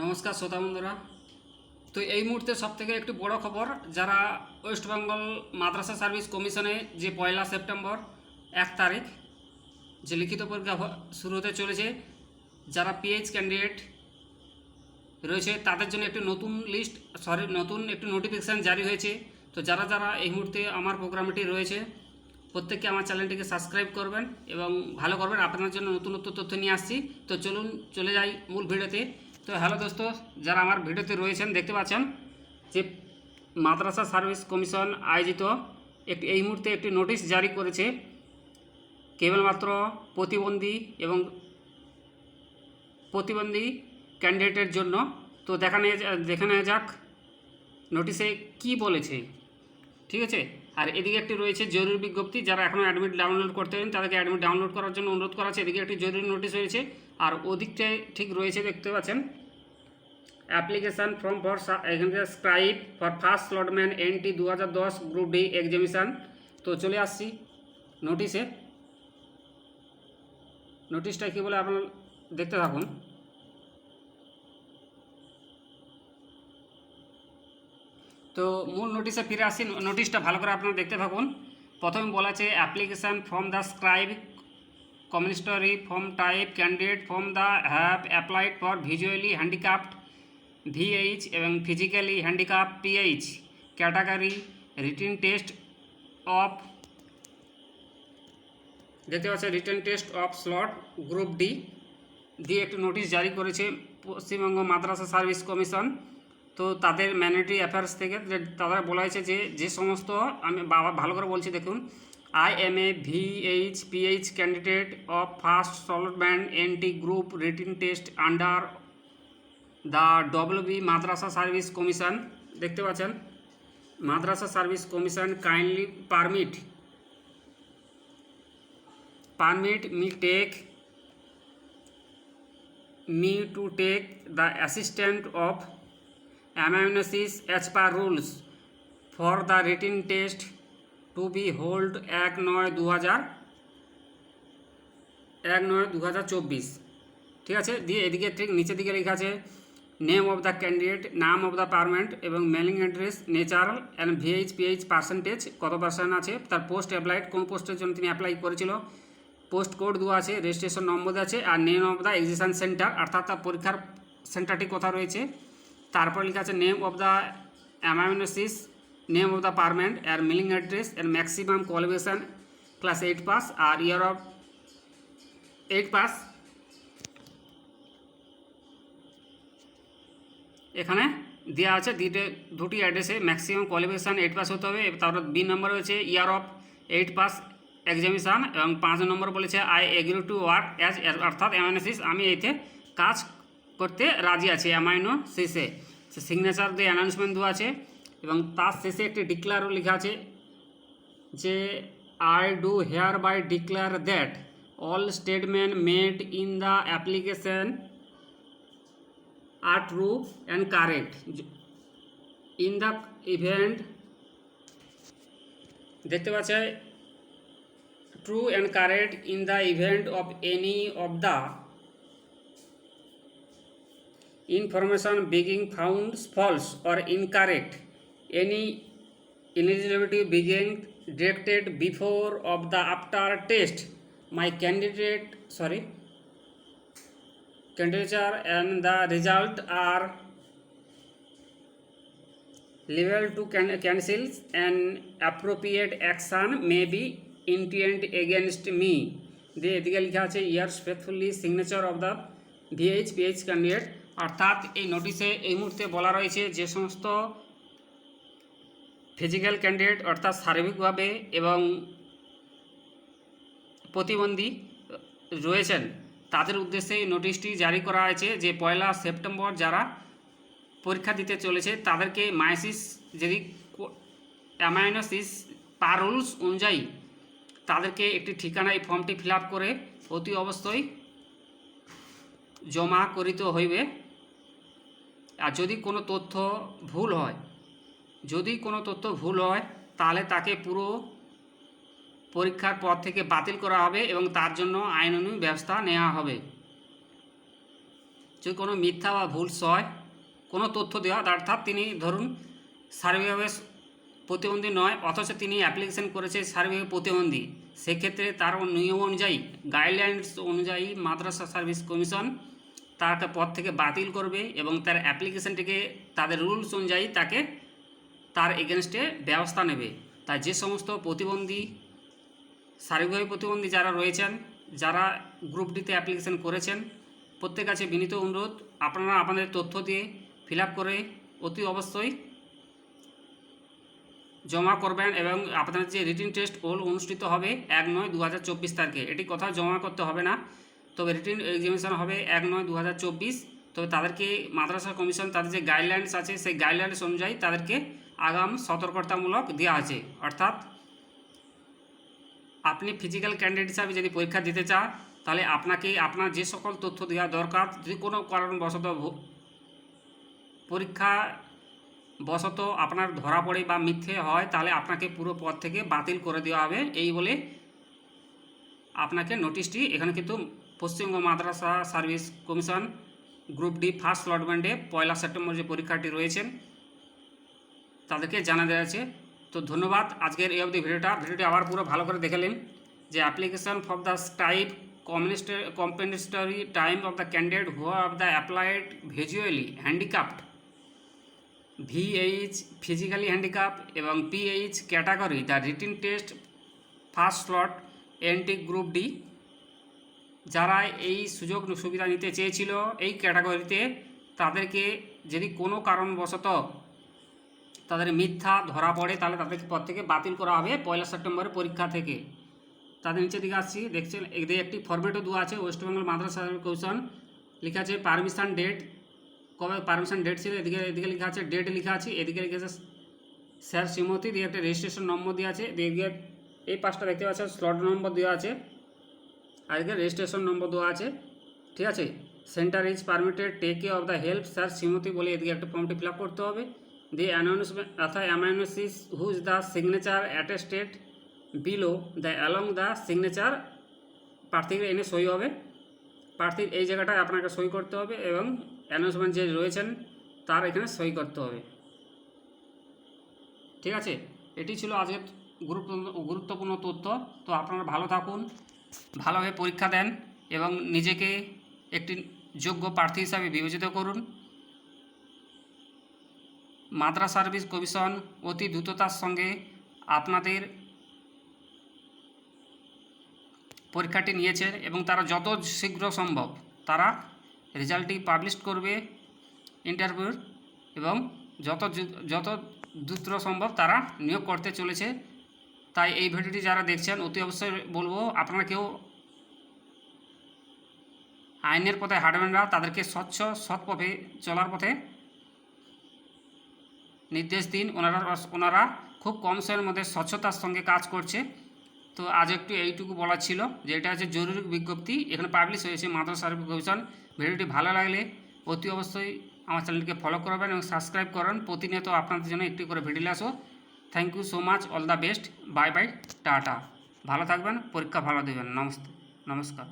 নমস্কার শ্রোতা বন্ধুরা। তো এই মুহূর্তে সবথেকে একটু বড় খবর, যারা ওয়েস্ট বেঙ্গল মাদ্রাসা সার্ভিস কমিশনে যে পয়লা সেপ্টেম্বর এক তারিখ যে লিখিত পরীক্ষা শুরু হতে চলেছে, যারা পিএইচ ক্যান্ডিডেট রয়েছে, তাদের জন্য একটি নতুন লিস্ট সরি নতুন একটি নোটিফিকেশান জারি হয়েছে। তো যারা যারা এই মুহূর্তে আমার প্রোগ্রামটি রয়েছে, প্রত্যেককে আমার চ্যানেলটিকে সাবস্ক্রাইব করবেন এবং ভালো করবেন। আপনাদের জন্য নতুন নতুন তথ্য নিয়ে আসছি। তো চলুন, চলে যাই মূল ভিডিওতে। তো হ্যালো দোস্ত, যারা আমার ভিডিওতে রয়েছেন, দেখতে পাচ্ছেন যে মাদ্রাসা সার্ভিস কমিশন আয়োজিত একটি এই মুহূর্তে একটি নোটিশ জারি করেছে। কেবলমাত্র প্রতিবন্ধী এবং প্রতিবন্ধী ক্যান্ডিডেটের জন্য। তো দেখা নিয়ে দেখে নেওয়া যাক, নোটিশে কি বলেছে। ঠিক আছে? আর এদিকে একটি রয়েছে জরুরি বিজ্ঞপ্তি, যারা এখনও অ্যাডমিট ডাউনলোড করতে পারেন, তাদেরকে অ্যাডমিট ডাউনলোড করার জন্য অনুরোধ করা আছে। এদিকে একটি জরুরি নোটিশ রয়েছে, আর ওদিকটায় ঠিক রয়েছে, দেখতে পাচ্ছেন। অ্যাপ্লিকেশান ফর্ম ফর এখানে scribe for first allotment N T দু হাজার দশ গ্রুপ ডি এক্সামিশান তো চলে আসছি নোটিশে নোটিশটা কী বলে আপনারা দেখতে থাকুন। তো মূল নোটিশে ফিরে আসি। নোটিশটা ভালো করে আপনারা দেখতে থাকুন। প্রথমে বলা আছে application from the scribe compensatory form type candidate form the have applied for visually handicapped VH এবং physically handicap PH category written test of দেখতে পাচ্ছেন written test of slot group D দিয়ে একটি নোটিশ জারি করেছে পশ্চিমবঙ্গ মাদ্রাসা সার্ভিস কমিশন তো তাদের ম্যানেটারি affairs থেকে তারা বলা হয়েছে যে যে সমস্ত আমি বাবা ভালো করে বলছি দেখুন I am a VH PH candidate of first allotment N T group written test under the WB madrasa service commission দেখতে পাচ্ছেন? Madrasa service commission kindly permit permit me take, me to take the assistant of analysis as per rules for the written test to be hold এক নয় দু হাজার, এক নয় দু হাজার চব্বিশ। ঠিক আছে? দিয়ে এদিকে ঠিক নিচের দিকে লেখা আছে নেম অফ দ্য ক্যান্ডিডেট নাম অফ দ্য পারমেন্ট এবং mailing address natural and VH PH percentage কত পার্সেন্ট আছে, তার পোস্ট অ্যাপ্লাইড কোন পোস্টের জন্য তিনি অ্যাপ্লাই করেছিল পোস্ট কোড দেওয়া আছে রেজিস্ট্রেশন নম্বর আছে, আর name of the examination centre অর্থাৎ তার পরীক্ষার সেন্টারটি কোথায় রয়েছে তারপর লেখা আছে name of the amanuensis name of the permanent এর মিলিং অ্যাড্রেস এর maximum qualification class eight pass R year of eight pass এখানে দেওয়া আছে দুটো দুটি অ্যাড্রেসে ম্যাক্সিমাম কোয়ালিফিকেশান এইট পাস হতে হবে, তারপর বি নম্বর রয়েছে year of eight pass examination এবং পাঁচ নম্বর বলেছে I agree to work as অর্থাৎ অ্যামাইনোসিস আমি এতে কাজ করতে রাজি আছি অ্যামাইনো সিসে সিগনেচার দিয়ে অ্যানাউন্সমেন্ট দেওয়া আছে এবং তার শেষে একটি ডিক্লারও লেখা আছে যে I do hereby declare that all statement made in the application are true and correct in the event দেখতে পাচ্ছে true and correct in the event of any of the information being found false or incorrect any eligibility being directed before of the after test my candidate sorry candidature and the result are liable to can- cancel and appropriate action may be intent against me দিয়ে এদিকে লেখা আছে yours faithfully signature of the VH PH candidate অর্থাৎ এই নোটিশে এই মুহূর্তে বলা রয়েছে যে সমস্ত ফিজিক্যাল ক্যান্ডিডেট অর্থাৎ শারীরিকভাবে এবং প্রতিবন্ধী রয়েছেন, তাদের উদ্দেশ্যে এই নোটিশটি জারি করা হয়েছে যে পয়লা সেপ্টেম্বর যারা পরীক্ষা দিতে চলেছে, তাদেরকে মাইসিস যদি অ্যামাইনোসিস পার রুলস অনুযায়ী তাদেরকে একটি ঠিকানায় ফর্মটি ফিল করে অতি অবশ্যই জমা করিতে হইবে। আর যদি কোনো তথ্য ভুল হয়, যদি কোনো তথ্য ভুল হয়, তাহলে তাকে পুরো পরীক্ষার পর থেকে বাতিল করা হবে এবং তার জন্য আইন আইনানুগ ব্যবস্থা নেওয়া হবে। যদি কোনো মিথ্যা বা ভুল হয়, কোনো তথ্য দেওয়া অর্থাৎ তিনি ধরুন সার্বিকভাবে প্রতিবন্ধী নয়, অথচ তিনি অ্যাপ্লিকেশন করেছে সার্ভে প্রতিবন্ধী, সেক্ষেত্রে তার নিয়ম অনুযায়ী গাইডলাইন্স অনুযায়ী মাদ্রাসা সার্ভিস কমিশন তাকে পদ থেকে বাতিল করবে এবং তার অ্যাপ্লিকেশনটিকে, তাদের রুলস অনুযায়ী তাকে তার এগেনস্টে ব্যবস্থা নেবে। তাই যে সমস্ত প্রতিবন্ধী, শারীরিকভাবে প্রতিবন্ধী যারা রয়েছেন, যারা গ্রুপ ডিতে অ্যাপ্লিকেশন করেছেন প্রত্যেক কাছে বিনীত অনুরোধ, আপনারা আপনাদের তথ্য দিয়ে ফিল করে অতি অবশ্যই জমা করবেন এবং আপনাদের যে রিটিন টেস্ট ওল অনুষ্ঠিত হবে এক নয় দু তারিখে। এটি কোথাও জমা করতে হবে না। তবে রিটিন এক্সামিনেশন হবে এক নয় দু হাজার চব্বিশ। তবে তাদেরকে মাদ্রাসা কমিশন, তাদের যে গাইডলাইন্স আছে, সেই গাইডলাইন্স অনুযায়ী তাদেরকে আগাম সতর্কতামূলক দেওয়া আছে। অর্থাৎ আপনি ফিজিক্যাল ক্যান্ডিডেট হিসাবে যদি পরীক্ষা দিতে চান, তাহলে আপনাকে আপনার যে সকল তথ্য দেওয়া দরকার, যদি কোনো কারণবশত পরীক্ষা বশত আপনার ধরা পড়ে বা মিথ্যে হয়, তাহলে আপনাকে পুরো পদ থেকে বাতিল করে দেওয়া হবে। এই বলে আপনাকে নোটিশটি এখানে কিন্তু Paschimbanga madrasa service commission group D first লটমেন্টে পয়লা সেপ্টেম্বর যে পরীক্ষাটি রয়েছেন, তাদেরকে জানা দেওয়া আছে তো ধন্যবাদ আজকের এই অবধি ভিডিওটা। ভিডিওটি আবার পুরো ভালো করে দেখেলেন যে application for the type compensatory time of the candidate who of the applied visually handicapped VH physically handicap এবং PH category the written test first slot NT group D. যারা এই সুযোগ সুবিধা নিতে চেয়েছিল এই ক্যাটাগরিতে, তাদেরকে যদি কোনো কারণবশত তাদের মিথ্যা ধরা পড়ে, তাহলে তাদেরকে পদ থেকে বাতিল করা হবে পয়লা সেপ্টেম্বরের পরীক্ষা থেকে। তাদের নিচের দিকে আসছি, দেখছেন, এদের একটি ফরম্যাটও দেওয়া আছে ওয়েস্ট বেঙ্গল মাদ্রাসা কমিশন লেখা আছে পারমিশন ডেট কবে পারমিশন ডেট ছিল, এদিকে এদিকে লেখা আছে ডেট লেখা আছে, এদিকে লেখা আছে স্যার শ্রীমতী, দিয়ে একটা রেজিস্ট্রেশন নম্বর দেওয়া আছে এদিকে এই পাঁচটা দেখতে পাচ্ছেন স্লট নম্বর দেওয়া আছে। এদিকে রেজিস্ট্রেশন নম্বর দেওয়া আছে, ঠিক আছে? Centre is permitted take of the help sir Shrimati বলে এদিকে একটা ফর্মটি ফিল করতে হবে। দি অ্যানাউন্সমেন্ট অর্থাৎ amanuensis whose the signature attested below the along the signature প্রার্থীর এনে সই হবে। প্রার্থীর এই জায়গাটায় আপনাকে সই করতে হবে এবং অ্যানাউন্সমেন্ট যে রয়েছেন, তার এখানে সই করতে হবে। ঠিক আছে? এটি ছিল আজকের গুরুত্বপূর্ণ গুরুত্বপূর্ণ তথ্য। তো আপনারা ভালো থাকুন। ভালোভাবে পরীক্ষা দেন এবং নিজেকে একটি যোগ্য প্রার্থী হিসাবে বিবেচিত করুন। মাদ্রাস সার্ভিস কমিশন অতি দ্রুততার সঙ্গে আপনাদের পরীক্ষাটি নিয়েছেন এবং তারা যত শীঘ্র সম্ভব তারা রেজাল্টটি পাবলিশ করবে ইন্টারভিউর এবং যত যত দ্রুত সম্ভব তারা নিয়োগ করতে চলেছে। তাই এই ভিডিওটি যারা দেখছেন, অতি অবশ্যই বলব, আপনারা কেউ আইনের পথে হাঁটবেন না, তাদেরকে স্বচ্ছ সৎ পথে চলার পথে নির্দেশ দিন। ওনারা ওনারা খুব কম সময়ের মধ্যে স্বচ্ছতার সঙ্গে কাজ করছে। তো আজ একটু এইটুকু বলার ছিল যে এটা হচ্ছে জরুরি বিজ্ঞপ্তি। এখানে পাবলিশ হয়েছে মাদ্রাসা সার্ভিস কমিশন ভিডিওটি ভালো লাগলে অতি অবশ্যই আমার চ্যানেলটিকে ফলো করবেন এবং সাবস্ক্রাইব করবেন প্রতিনিয়ত আপনাদের জন্য একটি করে ভিডিও আসো thank you so much all the best bye bye tata ভালো থাকবেন, পরীক্ষা ভালো দেবেন। নমস্কার।